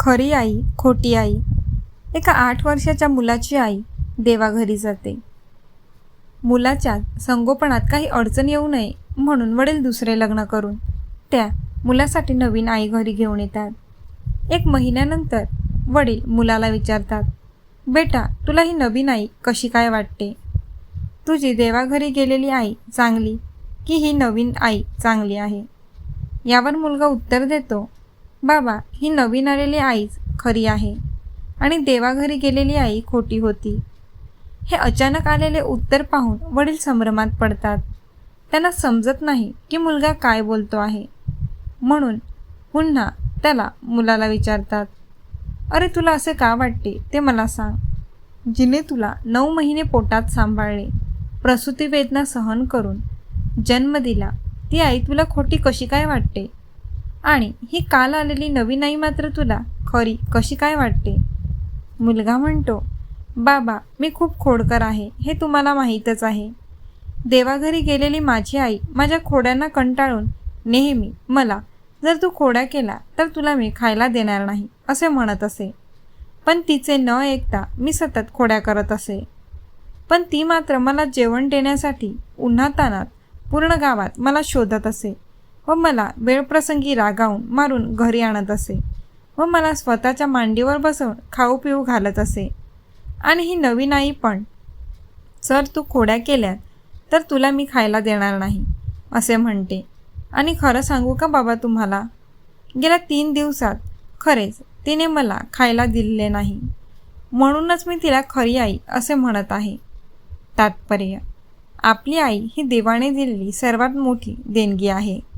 खरी आई खोटी आई. एका आठ वर्षाच्या मुलाची आई देवाघरी जाते. मुलाच्या संगोपनात काही अडचण येऊ नये म्हणून वडील दुसरे लग्न करून त्या मुलासाठी नवीन आई घरी घेऊन येतात. एक महिन्यानंतर वडील मुलाला विचारतात बेटा तुला ही नवीन आई कशी काय वाटते? तुझी देवाघरी गेलेली आई चांगली की ही नवीन आई चांगली आहे? यावर मुलगा उत्तर देतो बाबा ही नवीन आलेली आईच खरी आहे. आणि देवाघरी गेलेली आई खोटी होती. हे अचानक आलेले उत्तर पाहून वडील संभ्रमात पडतात. त्यांना समजत नाही की मुलगा काय बोलतो आहे. म्हणून पुन्हा त्याला मुलाला विचारतात अरे तुला असे का वाटते? ते मला सांग. जिने तुला नऊ महिने पोटात सांभाळले प्रसूती वेदना सहन करून जन्म दिला ती आई तुला खोटी कशी काय वाटते? आणि ही काल आलेली नवीन आई मात्र तुला खरी कशी काय वाटते? मुलगा म्हणतो बाबा मी खूप खोडकर आहे हे तुम्हाला माहीतच आहे. देवाघरी गेलेली माझी आई माझ्या खोड्यांना कंटाळून नेहमी मला जर तू खोड्या केला तर तुला मी खायला देणार नाही असे म्हणत असे. पण तिचे न ऐकता मी सतत खोड्या करत असे. पण ती मात्र मला जेवण देण्यासाठी उन्हातानात पूर्ण गावात मला शोधत असे. व मला वेळप्रसंगी रागावून मारून घरी आणत असे. व मला स्वतःच्या मांडीवर बसवून खाऊ पिऊ घालत असे. आणि ही नवीन आई पण. जर तू खोड्या केल्या तर तुला मी खायला देणार नाही असे म्हणते. आणि खरं सांगू का बाबा तुम्हाला? गेल्या तीन दिवसात खरेच तिने मला खायला दिलेले नाही. म्हणूनच मी तिला खरी आई असे म्हणत आहे. तात्पर्य आपली आई ही देवाने दिलेली सर्वात मोठी देणगी आहे.